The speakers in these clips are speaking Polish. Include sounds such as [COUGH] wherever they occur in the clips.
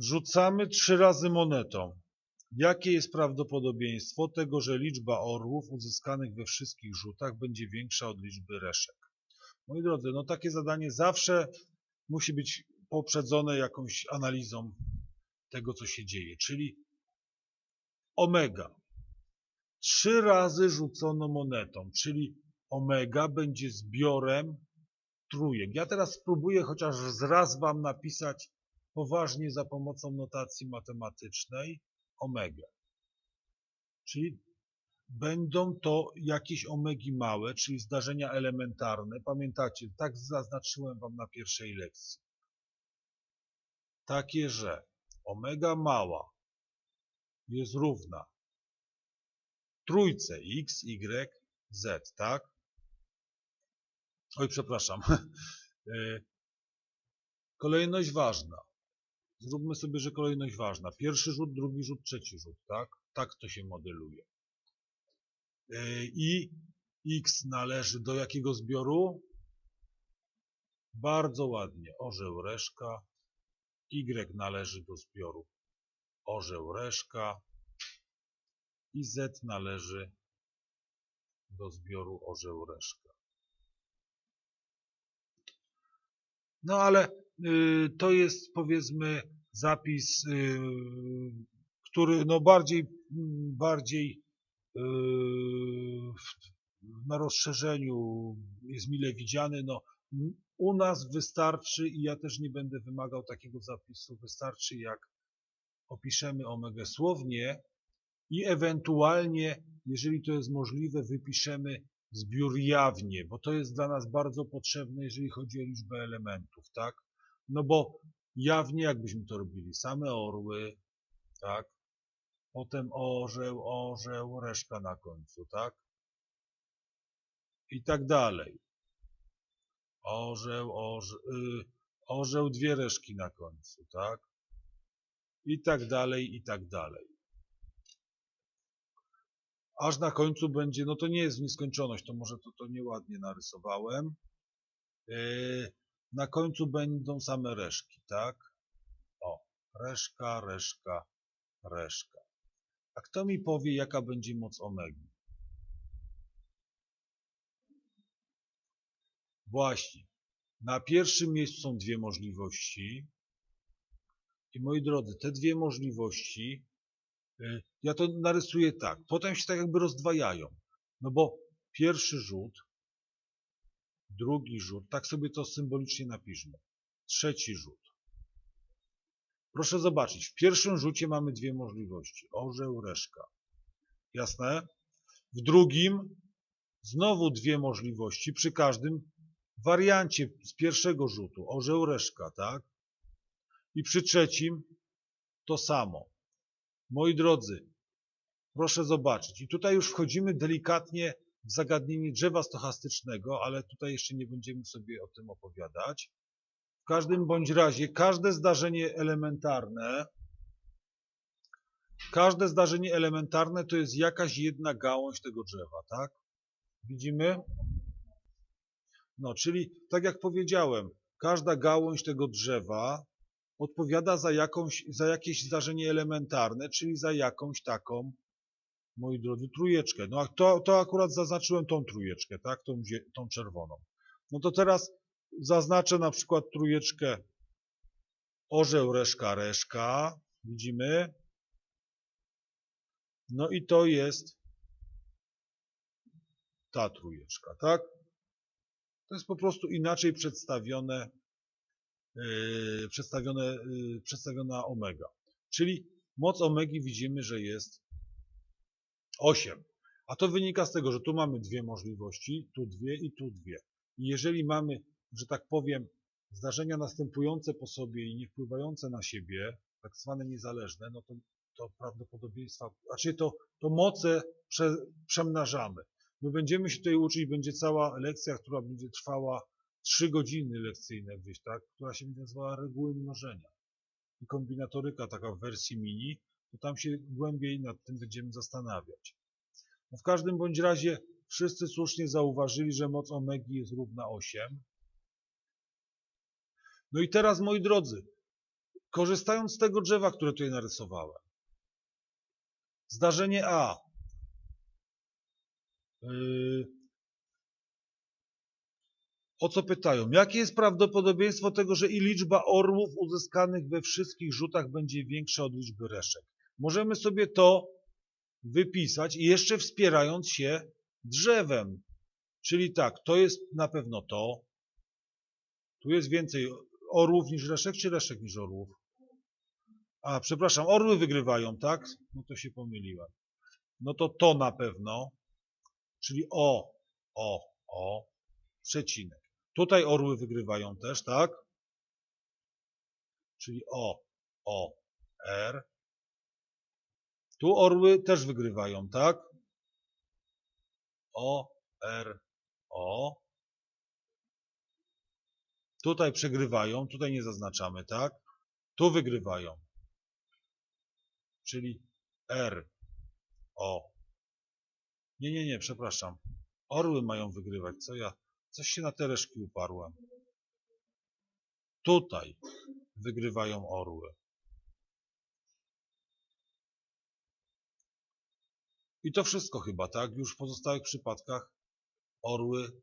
Rzucamy trzy razy monetą. Jakie jest prawdopodobieństwo tego, że liczba orłów uzyskanych we wszystkich rzutach będzie większa od liczby reszek? Moi drodzy, no takie zadanie zawsze musi być poprzedzone jakąś analizą tego, co się dzieje, czyli omega. Trzy razy rzucono monetą, czyli omega będzie zbiorem trójek. Ja teraz spróbuję chociaż z raz Wam napisać poważnie za pomocą notacji matematycznej omega. Czyli będą to jakieś omegi małe, czyli zdarzenia elementarne. Pamiętacie, tak zaznaczyłem Wam na pierwszej lekcji. Takie, że omega mała jest równa trójce x, y, z, tak? Oj, przepraszam. [LAUGHS] E, kolejność ważna. Zróbmy sobie, że kolejność ważna. Pierwszy rzut, drugi rzut, trzeci rzut, tak? Tak to się modeluje. E, I x należy do jakiego zbioru? Bardzo ładnie. Orzeł, reszka. Y należy do zbioru orzeł, reszka. I Z należy do zbioru orzeł, reszka. No ale to jest powiedzmy zapis, y, który no bardziej, bardziej y, na rozszerzeniu jest mile widziany. No, u nas wystarczy i ja też nie będę wymagał takiego zapisu, wystarczy jak opiszemy omegę słownie i ewentualnie, jeżeli to jest możliwe, wypiszemy zbiór jawnie, bo to jest dla nas bardzo potrzebne, jeżeli chodzi o liczbę elementów, tak? No bo jawnie, jakbyśmy to robili, same orły, tak? Potem orzeł, orzeł, reszka na końcu, tak? I tak dalej. Orzeł, orzeł, y, orzeł, dwie reszki na końcu, tak? I tak dalej, i tak dalej aż na końcu będzie, no to nie jest nieskończoność, to może to, to nieładnie narysowałem. Yy, na końcu będą same reszki, tak? O, reszka, reszka, reszka. A kto mi powie, jaka będzie moc omegi? Właśnie. Na pierwszym miejscu są dwie możliwości. I moi drodzy, te dwie możliwości Y, ja to narysuję tak. Potem się tak jakby rozdwajają. No bo pierwszy rzut, drugi rzut, tak sobie to symbolicznie napiszmy. Trzeci rzut. Proszę zobaczyć, w pierwszym rzucie mamy dwie możliwości. Orzeł, reszka. Jasne? W drugim znowu dwie możliwości przy każdym wariancie z pierwszego rzutu. Orzeł, reszka, tak? I przy trzecim to samo. Moi drodzy, proszę zobaczyć. I tutaj już wchodzimy delikatnie zagadnienie drzewa stochastycznego, ale tutaj jeszcze nie będziemy sobie o tym opowiadać. W każdym bądź razie każde zdarzenie elementarne każde zdarzenie elementarne to jest jakaś jedna gałąź tego drzewa, tak? Widzimy? No, czyli tak jak powiedziałem, każda gałąź tego drzewa odpowiada za, jakąś, za jakieś zdarzenie elementarne, czyli za jakąś taką, moi drodzy, trójeczkę. No a to, to akurat zaznaczyłem tą trójeczkę, tak, tą, tą czerwoną. No to teraz zaznaczę na przykład trójeczkę orzeł, reszka, reszka. Widzimy? No i to jest ta trójeczka, tak? To jest po prostu inaczej przedstawione Yy, przedstawione, yy, przedstawiona omega. Czyli moc omegi widzimy, że jest 8. A to wynika z tego, że tu mamy dwie możliwości, tu dwie i tu dwie. I jeżeli mamy, że tak powiem, zdarzenia następujące po sobie i nie wpływające na siebie, tak zwane niezależne, no to, to prawdopodobieństwa, znaczy to, to moce prze, przemnażamy. My będziemy się tutaj uczyć, będzie cała lekcja, która będzie trwała trzy godziny lekcyjne gdzieś, tak, która się nazywała reguły mnożenia. I kombinatoryka taka w wersji mini, to tam się głębiej nad tym będziemy zastanawiać. No w każdym bądź razie wszyscy słusznie zauważyli, że moc omegi jest równa 8. No i teraz, moi drodzy, korzystając z tego drzewa, które tutaj narysowałem. Zdarzenie A. Yy, o co pytają? Jakie jest prawdopodobieństwo tego, że i liczba orłów uzyskanych we wszystkich rzutach będzie większa od liczby reszek? Możemy sobie to wypisać i jeszcze wspierając się drzewem. Czyli tak, to jest na pewno to. Tu jest więcej orłów niż reszek, czy reszek niż orłów? A, przepraszam, orły wygrywają, tak? No to się pomyliłem. No to to na pewno, czyli o, o, o, przecinek. Tutaj orły wygrywają też, tak? Czyli o, o, r. Tu orły też wygrywają, tak? O, r, o. Tutaj przegrywają, tutaj nie zaznaczamy, tak? Tu wygrywają. Czyli R, O. Nie, nie, nie, przepraszam. Orły mają wygrywać. Co ja? Coś się na te reszki uparłem. Tutaj wygrywają orły. I to wszystko chyba, tak? Już w pozostałych przypadkach orły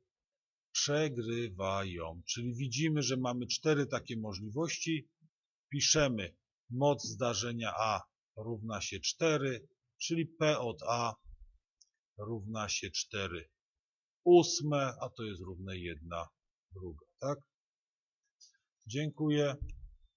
przegrywają. Czyli widzimy, że mamy cztery takie możliwości. Piszemy moc zdarzenia A równa się 4, czyli P od A równa się 4 ósme, a to jest równe 1 druga, tak? Dziękuję.